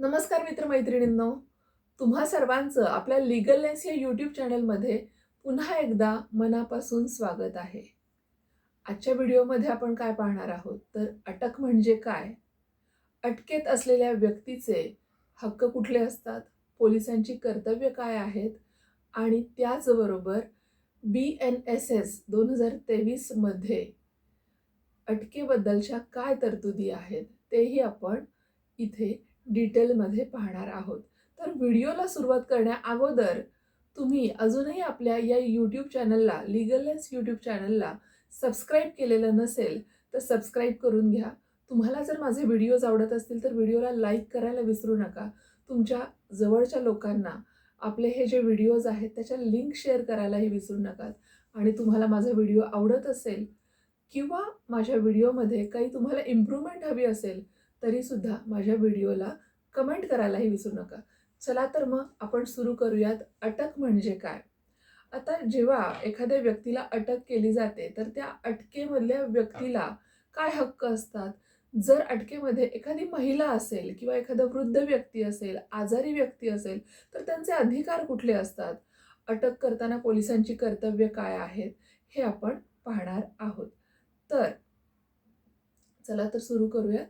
नमस्कार मित्रमैत्रिणींनो. तुम्हा सर्वांचं आपल्या लिगलनेस या यूट्यूब चॅनलमध्ये पुन्हा एकदा मनापासून स्वागत आहे. आजच्या व्हिडिओमध्ये आपण काय पाहणार आहोत? तर अटक म्हणजे काय? अटकेत असलेल्या व्यक्तीचे हक्क कुठले असतात? पोलिसांची कर्तव्य काय आहेत? आणि त्याचबरोबर बी एन एस एस दोन हजार तेवीसमध्ये अटकेबद्दलच्या काय तरतुदी आहेत? तेही आपण इथे डिटेलमध्ये पाहणार आहोत. तर व्हिडिओला सुरुवात करण्या अगोदर तुम्ही अजूनही आपल्या या यूट्यूब चॅनलला लिगलनेस यूट्यूब चॅनलला सबस्क्राईब केलेलं नसेल तर सबस्क्राईब करून घ्या. तुम्हाला जर माझे व्हिडिओज आवडत असतील तर व्हिडिओला लाईक करायला विसरू नका. तुमच्या जवळच्या लोकांना आपले हे जे व्हिडिओज आहेत त्याच्या लिंक शेअर करायलाही विसरू नका. आणि तुम्हाला माझा व्हिडिओ आवडत असेल किंवा माझ्या व्हिडिओमध्ये काही तुम्हाला इम्प्रूव्हमेंट हवी असेल तरीसुद्धा माझ्या व्हिडिओला कमेंट करायलाही विसरू नका. चला तर मग आपण सुरू करूयात अटक म्हणजे काय? आता जेव्हा एखाद्या व्यक्तीला अटक केली जाते तर त्या अटकेमधल्या व्यक्तीला काय हक्क असतात? जर अटकेमध्ये एखादी महिला असेल किंवा एखादा वृद्ध व्यक्ती असेल आजारी व्यक्ती असेल तर त्यांचे अधिकार कुठले असतात? अटक करताना पोलिसांची कर्तव्य काय आहेत? हे आपण पाहणार आहोत. तर चला तर सुरू करूयात.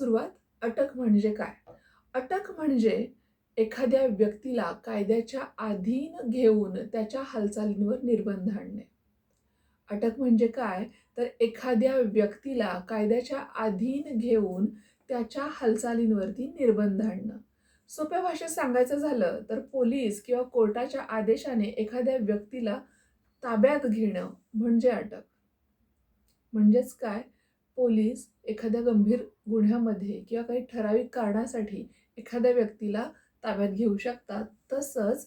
सुरुवात अटक म्हणजे काय? अटक म्हणजे एखाद्या व्यक्तीला कायद्याच्या अधीन घेऊन त्याच्या हालचालींवर निर्बंध आणणे. अटक म्हणजे काय? तर एखाद्या व्यक्तीला कायद्याच्या अधीन घेऊन त्याच्या हालचालींवरती निर्बंध आणणं. सोप्या भाषेत सांगायचं झालं तर पोलीस किंवा कोर्टाच्या आदेशाने एखाद्या व्यक्तीला ताब्यात घेणं म्हणजे अटक. म्हणजेच काय? पोलीस एखाद्या गंभीर गुन्ह्यामध्ये किंवा काही ठराविक कारणासाठी एखाद्या व्यक्तीला ताब्यात घेऊ शकतात. तसंच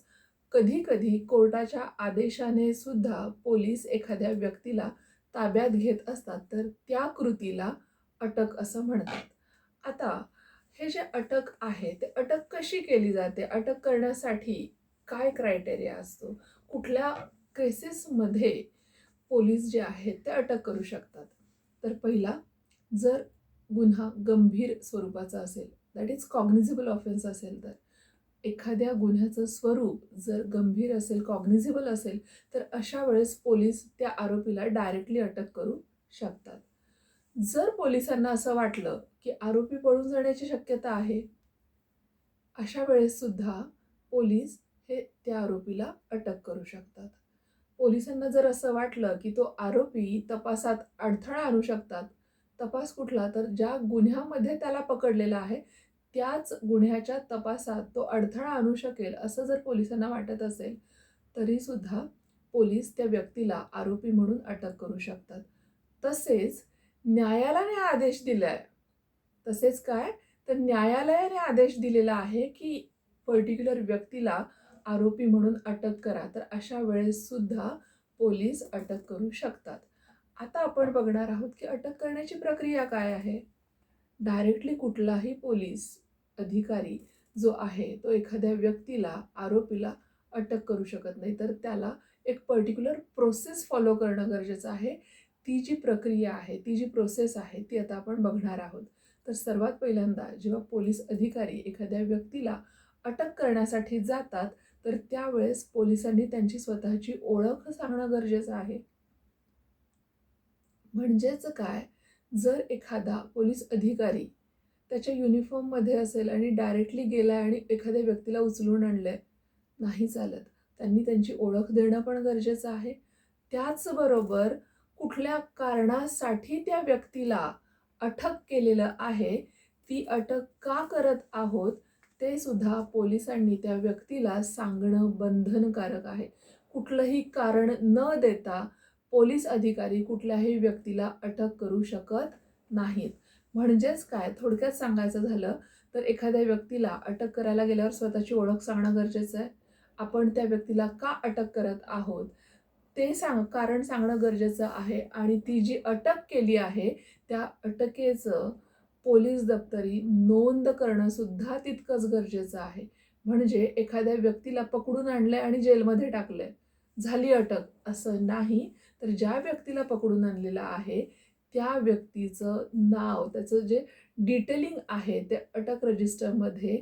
कधी कधी कोर्टाच्या आदेशाने सुद्धा पोलीस एखाद्या व्यक्तीला ताब्यात घेत असतात तर त्या कृतीला अटक असं म्हणतात. आता हे जे अटक आहे ते अटक कशी केली जाते? अटक करण्यासाठी काय क्रायटेरिया असतो? कुठल्या केसेसमध्ये पोलीस जे आहेत ते अटक करू शकतात? तर पहिला जर गुन्हा गंभीर स्वरूपाचा असेल दॅट इज कॉग्निझिबल ऑफेन्स असेल तर एखाद्या गुन्ह्याचं स्वरूप जर गंभीर असेल कॉग्निझिबल असेल तर अशा वेळेस पोलीस त्या आरोपीला डायरेक्टली अटक करू शकतात. जर पोलिसांना असं वाटलं की आरोपी पळून जाण्याची शक्यता आहे अशा वेळेस सुद्धा पोलीस हे त्या आरोपीला अटक करू शकतात. पोलिसांना जर असं वाटलं की तो आरोपी तपासात अडथळा आणू शकतात तपास कुठला तर ज्या गुन्ह्यामध्ये त्याला पकडलेला आहे त्याच गुन्ह्याच्या तपासात तो अडथळा आणू शकेल असं जर पोलिसांना वाटत असेल तरीसुद्धा पोलीस त्या व्यक्तीला आरोपी म्हणून अटक करू शकतात. तसेच न्यायालयाने आदेश दिला आहे तसेच काय? तर न्यायालयाने आदेश दिलेला आहे की पर्टिक्युलर व्यक्तीला आरोपी म्हणून अटक करा तर अशा वेळेससुद्धा पोलीस अटक करू शकतात. आता आपण बघणार आहोत की अटक करण्याची प्रक्रिया काय आहे. डायरेक्टली कुठलाही पोलीस अधिकारी जो आहे तो एखाद्या व्यक्तीला आरोपीला अटक करू शकत नाही. तर त्याला एक पर्टिक्युलर प्रोसेस फॉलो करणं गरजेचं आहे. ती जी प्रक्रिया आहे ती जी प्रोसेस आहे ती आता आपण बघणार आहोत. तर सर्वात पहिल्यांदा जेव्हा पोलीस अधिकारी एखाद्या व्यक्तीला अटक करण्यासाठी जातात तर त्यावेळेस पोलिसांनी त्यांची स्वतःची ओळख सांगणं गरजेचं आहे. म्हणजेच काय? जर एखादा पोलीस अधिकारी त्याच्या युनिफॉर्ममध्ये असेल आणि डायरेक्टली गेला आणि एखाद्या व्यक्तीला उचलून आणलंय नाही चालत. त्यांनी त्यांची ओळख देणं पण गरजेचं आहे. त्याचबरोबर कुठल्या कारणासाठी त्या व्यक्तीला अटक केलेलं आहे ती अटक का करत आहोत ते सुद्धा पोलिसांनी त्या व्यक्तीला सांगणं बंधनकारक आहे. कुठलंही कारण न देता पोलीस अधिकारी कुठल्याही व्यक्तीला अटक करू शकत नाहीत. म्हणजेच काय? थोडक्यात सांगायचं झालं तर एखाद्या व्यक्तीला अटक करायला गेल्यावर स्वतःची ओळख सांगणं गरजेचं आहे. आपण त्या व्यक्तीला का अटक करत आहोत? ते सांग कारण सांगणं गरजेचं आहे आणि ती जी अटक केली आहे त्या अटकेचं पोलीस दप्तरी नोंद करणंसुद्धा तितकंच गरजेचं आहे. म्हणजे एखाद्या व्यक्तीला पकडून आणलंय आणि जेलमध्ये टाकलंय. झाली अटक. असं नाही. तर ज्या व्यक्तीला पकडून आणलेलं आहे त्या व्यक्तीचं नाव त्याचं जे डिटेलिंग आहे ते अटक रजिस्टरमध्ये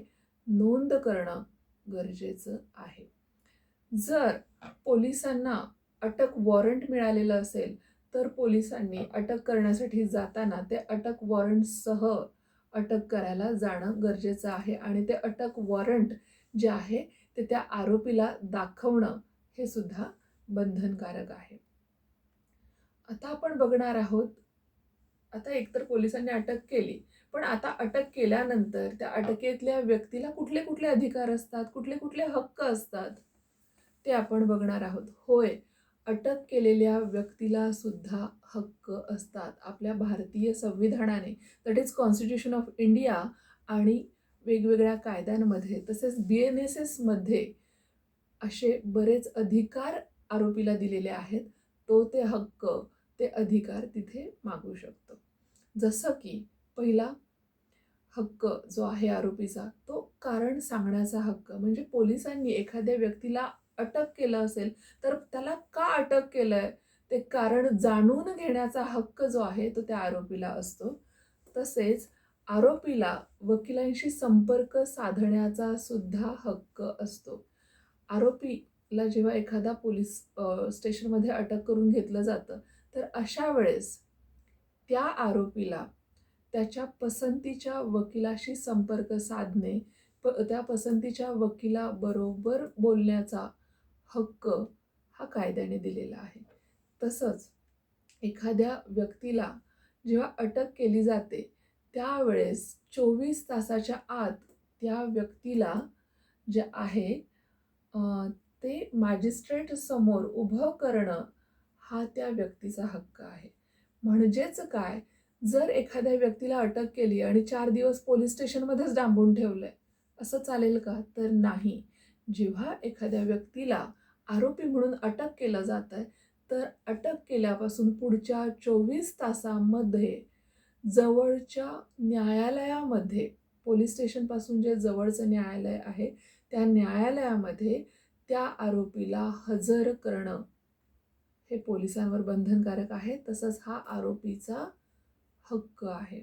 नोंद करणं गरजेचं आहे. जर पोलिसांना अटक वॉरंट मिळालेलं असेल तर पोलिसांनी अटक करण्यासाठी जाताना ते अटक वॉरंटसह अटक करायला जाणं गरजेचं आहे आणि ते अटक वॉरंट जे आहे ते त्या आरोपीला दाखवणं हे सुद्धा बंधनकारक आहे. आता आपण बघणार आहोत. आता एकतर पोलिसांनी अटक केली पण आता अटक केल्यानंतर त्या अटकेतल्या व्यक्तीला कुठले कुठले अधिकार असतात कुठले कुठले हक्क असतात ते आपण बघणार आहोत. होय अटक केलेल्या व्यक्तीला सुद्धा हक्क असतात आपल्या भारतीय संविधानाने. That is constitution of India आणि वेगवेगळ्या कायद्यांमध्ये तसेच बी एन एस एसमध्ये असे बरेच अधिकार आरोपीला दिलेले आहेत. तो ते हक्क ते अधिकार तिथे मागू शकतो. जसं की पहिला हक्क जो आहे आरोपीचा तो कारण सांगण्याचा हक्क. म्हणजे पोलिसांनी एखाद्या व्यक्तीला अटक केलं असेल तर त्याला का अटक केलं आहे ते कारण जाणून घेण्याचा हक्क जो आहे तो त्या आरोपीला असतो. तसेच आरोपीला वकिलांशी संपर्क साधण्याचा सुद्धा हक्क असतो. आरोपीला जेव्हा एखादा पोलीस स्टेशनमध्ये अटक करून घेतलं जातं तर अशा वेळेस त्या आरोपीला त्याच्या पसंतीच्या वकिलाशी संपर्क साधणे प त्या पसंतीच्या वकिलाबरोबर बोलण्याचा हक्क हा कायद्याने दिलेला आहे. तसंच एखाद्या व्यक्तीला जेव्हा अटक केली जाते त्यावेळेस चोवीस तासाच्या आत त्या व्यक्तीला जे आहे ते मॅजिस्ट्रेट समोर उभं करणं हा त्या व्यक्तीचा हक्क आहे. म्हणजेच काय? जर एखाद्या व्यक्तीला अटक केली आणि चार दिवस पोलीस स्टेशनमध्येच डांबून ठेवलं आहे असं चालेल का? तर नाही. जेव्हा एखाद्या व्यक्तीला आरोपी म्हणून अटक केलं जात आहे तर अटक केल्यापासून पुढच्या चोवीस तासामध्ये जवळच्या न्यायालयामध्ये पोलीस स्टेशनपासून जे जवळचं न्यायालय आहे त्या न्यायालयामध्ये त्या आरोपीला हजर करणं हे पोलिसांवर बंधनकारक आहे. तसंच हा आरोपीचा हक्क आहे.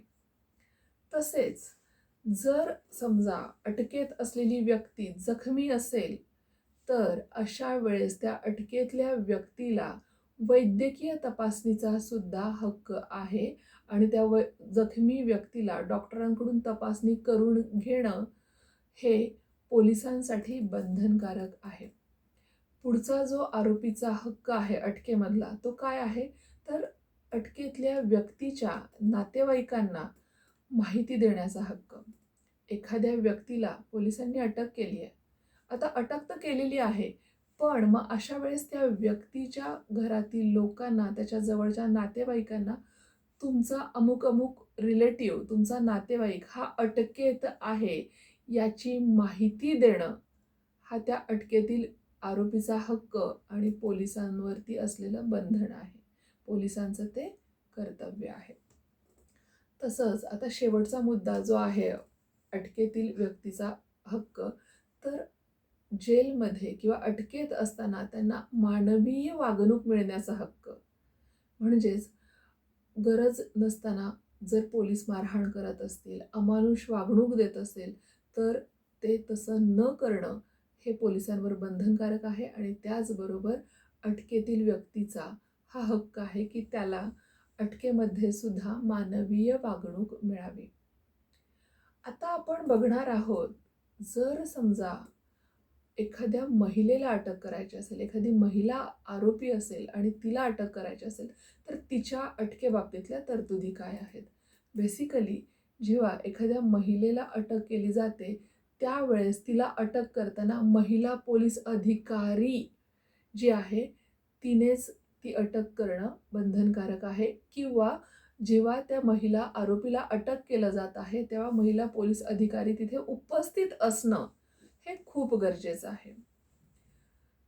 तसेच जर समजा अटकेत असलेली व्यक्ती जखमी असेल तर अशा वेळेस त्या अटकेतल्या व्यक्तीला वैद्यकीय तपासणीचा सुद्धा हक्क आहे आणि त्या व जखमी व्यक्तीला डॉक्टरांकडून तपासणी करून घेणं हे पोलिसांसाठी बंधनकारक आहे. पुढचा जो आरोपीचा हक्क आहे अटकेमधला तो काय आहे? तर अटकेतल्या व्यक्तीच्या नातेवाईकांना माहिती देण्याचा हक्क. एखाद्या व्यक्तीला पोलिसांनी अटक केली आहे. आता अटक तर केलेली आहे पण मग अशा वेळेस त्या व्यक्तीच्या घरातील लोकांना त्याच्या जवळच्या नातेवाईकांना तुमचा अमुक अमुक रिलेटिव्ह तुमचा नातेवाईक हा अटकेत आहे याची माहिती देणं हा त्या अटकेतील आरोपीचा हक्क आणि पोलिसांवरती असलेलं बंधन आहे. पोलिसांचं ते कर्तव्य आहे. तसंच आता शेवटचा मुद्दा जो आहे अटकेतील व्यक्तीचा हक्क तर जेलमध्ये किंवा अटकेत असताना त्यांना मानवीय वागणूक मिळण्याचा हक्क. म्हणजेच गरज नसताना जर पोलीस मारहाण करत असतील अमानुष वागणूक देत असेल तर ते तसं न करणं हे पोलिसांवर बंधनकारक आहे आणि त्याचबरोबर अटकेतील व्यक्तीचा हा हक्क आहे की त्याला अटकेमध्ये सुद्धा मानवीय वागणूक मिळावी. आता आपण बघणार आहोत जर समजा एखाद्या महिलेला अटक करायची असेल एखादी महिला आरोपी असेल आणि तिला अटक करायची असेल तर तिच्या अटकेबाबतीतल्या तरतुदी काय आहेत? बेसिकली जेव्हा एखाद्या महिलेला अटक केली जाते त्यावेळेस तिला अटक करताना महिला पोलीस अधिकारी जी आहे तिनेच ती अटक करणं बंधनकारक आहे. किंवा जेव्हा त्या महिला आरोपीला अटक केलं जात आहे तेव्हा महिला पोलीस अधिकारी तिथे उपस्थित असणं हे खूप गरजेचं आहे.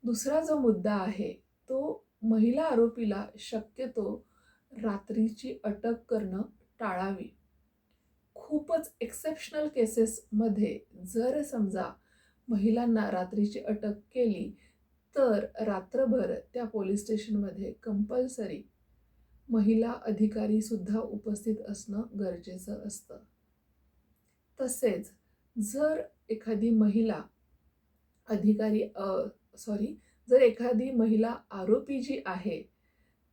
दुसरा जो मुद्दा आहे तो महिला आरोपीला शक्यतो रात्रीची अटक करणं खूपच एक्सेप्शनल केसेसमध्ये जर समजा महिलांना रात्रीची अटक केली तर रात्रभर त्या पोलीस स्टेशनमध्ये कंपल्सरी महिला अधिकारी सुद्धा उपस्थित असणं गरजेचं असतं. तसेच जर एखादी महिला अधिकारी सॉरी जर एखादी महिला आरोपी जी आहे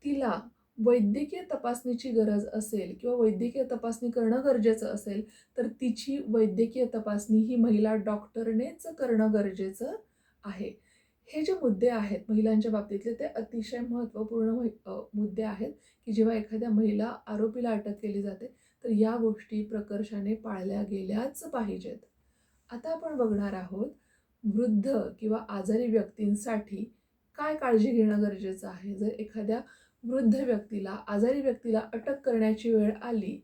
तिला वैद्यकीय तपासणीची गरज असेल किंवा वैद्यकीय तपासणी करणं गरजेचं असेल तर तिची वैद्यकीय तपासणी ही महिला डॉक्टरनेच करणं गरजेचं आहे. हे जे मुद्दे आहेत महिलांच्या बाबतीतले ते अतिशय महत्त्वपूर्ण मुद्दे आहेत की जेव्हा एखाद्या महिला आरोपीला अटक केली जाते तर या गोष्टी प्रकर्षाने पाळल्या गेल्याच पाहिजेत. आता आपण बघणार आहोत वृद्ध किंवा आजारी व्यक्तींसाठी काय काळजी घेणं गरजेचं आहे? जर एखाद्या वृद्ध व्यक्तीला आजारी व्यक्तीला अटक करण्याची वेळ आली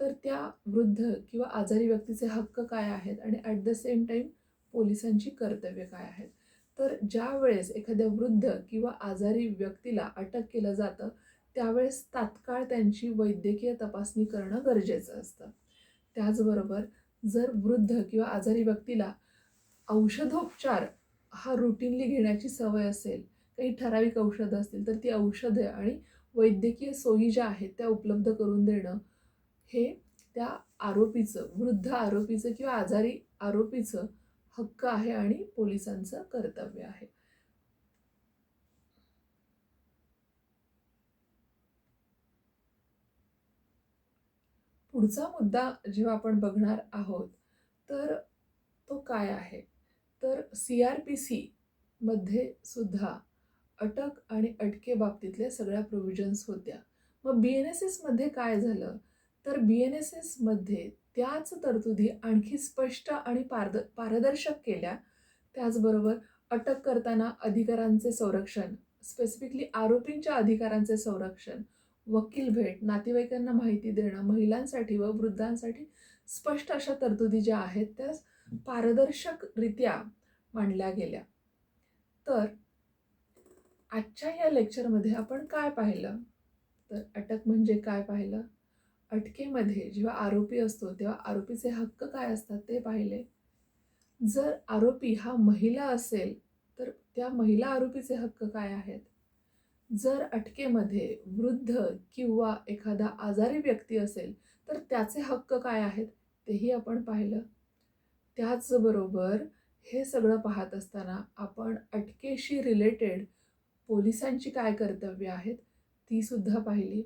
तर त्या वृद्ध किंवा आजारी व्यक्तीचे हक्क काय आहेत आणि ॲट द सेम टाईम पोलिसांची कर्तव्य काय आहेत? तर ज्या वेळेस एखाद्या वृद्ध किंवा आजारी व्यक्तीला अटक केलं जातं त्यावेळेस तात्काळ त्यांची वैद्यकीय तपासणी करणं गरजेचं असतं. त्याचबरोबर जर वृद्ध किंवा आजारी व्यक्तीला औषधोपचार हा रुटीनली घेण्याची सवय असेल काही ठराविक औषधं असतील तर ती औषधं आणि वैद्यकीय सोयी ज्या आहेत त्या उपलब्ध करून देणं हे त्या आरोपीचं वृद्ध आरोपीचं किंवा आजारी आरोपीचं हक्क आहे आणि पोलिसांचं कर्तव्य आहे. पुढचा मुद्दा जेव्हा आपण बघणार आहोत तर तो काय आहे? तर सी आर पी सी मध्ये सुद्धा अटक आणि अटके बाबतीतल्या सगळ्या प्रोव्हिजन्स होत्या. मग बी एन एस एसमध्ये काय झालं? तर बी एन एस एसमध्ये त्याच तरतुदी आणखी स्पष्ट आणि पारद पारदर्शक केल्या. त्याचबरोबर अटक करताना अधिकारांचे संरक्षण स्पेसिफिकली आरोपींच्या अधिकारांचे संरक्षण वकील भेट नातेवाईकांना माहिती देणं महिलांसाठी व वृद्धांसाठी स्पष्ट अशा तरतुदी ज्या आहेत त्या पारदर्शकरित्या मांडल्या गेल्या. तर आजच्या या लेक्चरमध्ये आपण काय पाहिलं? तर अटक म्हणजे काय पाहिलं? अटकेमध्ये जेव्हा आरोपी असतो तेव्हा आरोपीचे हक्क काय असतात ते पाहिले. जर आरोपी हा महिला असेल तर त्या महिला आरोपीचे हक्क काय आहेत? जर अटकेमध्ये वृद्ध किंवा एखादा आजारी व्यक्ती असेल तर त्याचे हक्क काय आहेत? तेही आपण पाहिलं. त्याचबरोबर हे सगळं पाहत असताना आपण अटकेशी रिलेटेड पोलिसांची काय कर्तव्य आहेत ती सुद्धा पाहिली.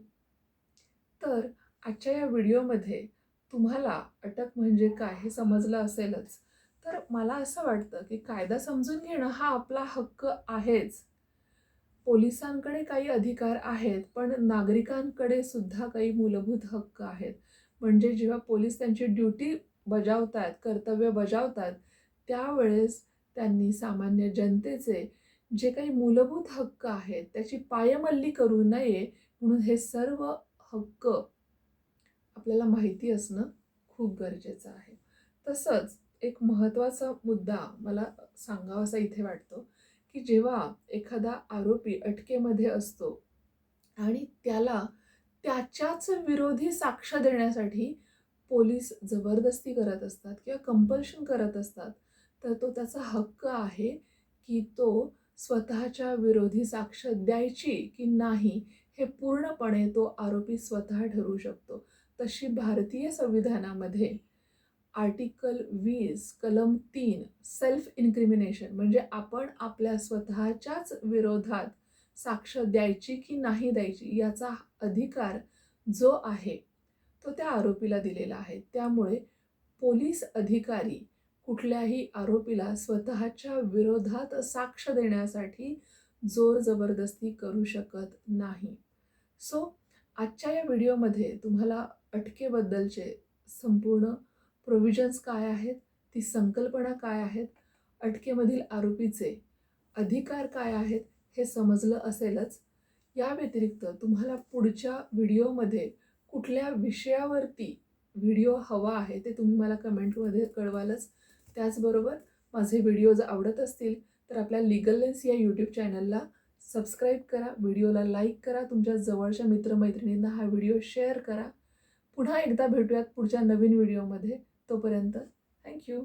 तर आजच्या या व्हिडिओमध्ये तुम्हाला अटक म्हणजे काय हे समजलं असेलच. तर मला असं वाटतं की कायदा समजून घेणं हा आपला हक्क आहेच. पोलिसांकडे काही अधिकार आहेत पण नागरिकांकडे सुद्धा काही मूलभूत हक्क आहेत. म्हणजे जेव्हा पोलीस त्यांची ड्युटी बजावतात कर्तव्य बजावतात त्यावेळेस त्यांनी सामान्य जनतेचे जे काही मूलभूत हक्क आहेत त्याची पायमल्ली करू नये म्हणून हे सर्व हक्क आपल्याला माहिती असणं खूप गरजेचं आहे. तसंच एक महत्त्वाचा मुद्दा मला सांगावासा इथे वाटतो की जेव्हा एखादा आरोपी अटकेमध्ये असतो आणि त्याला त्याच्याच विरोधी साक्ष देण्यासाठी पोलीस जबरदस्ती करत असतात किंवा कंपल्शन करत असतात तर तो त्याचा हक्क आहे की तो स्वतःच्या विरोधी साक्ष द्यायची की नाही हे पूर्णपणे तो आरोपी स्वतः ठरवू शकतो. तशी भारतीय संविधानामध्ये आर्टिकल वीस कलम तीन सेल्फ इन्क्रिमिनेशन म्हणजे आपण आपल्या स्वतःच्याच विरोधात साक्ष द्यायची की नाही द्यायची याचा अधिकार जो आहे तो त्या आरोपीला दिलेला आहे. त्यामुळे पोलीस अधिकारी कुठल्याही आरोपीला स्वतःच्या विरोधात साक्ष देण्यासाठी जोर जबरदस्ती करू शकत नाही. सो आजच्या या व्हिडिओमध्ये तुम्हाला अटकेबद्दलचे संपूर्ण प्रोव्हिजन्स काय आहेत ती संकल्पना काय आहेत अटकेमधील आरोपीचे अधिकार काय आहेत हे समजलं असेलच. या व्यतिरिक्त तुम्हाला पुढच्या व्हिडिओमध्ये कुठल्या विषयावरती व्हिडिओ हवा आहे ते तुम्ही मला कमेंटमध्ये कळवालच. त्याचबरोबर माझे व्हिडिओज आवडत असतील तर आपल्या लिगल लेन्स या यूट्यूब चॅनलला सबस्क्राईब करा. व्हिडिओला लाईक करा. तुमच्या जवळच्या मित्रमैत्रिणींना हा व्हिडिओ शेअर करा. पुन्हा एकदा भेटूयात पुढच्या नवीन व्हिडिओमध्ये तोपर्यंत थँक्यू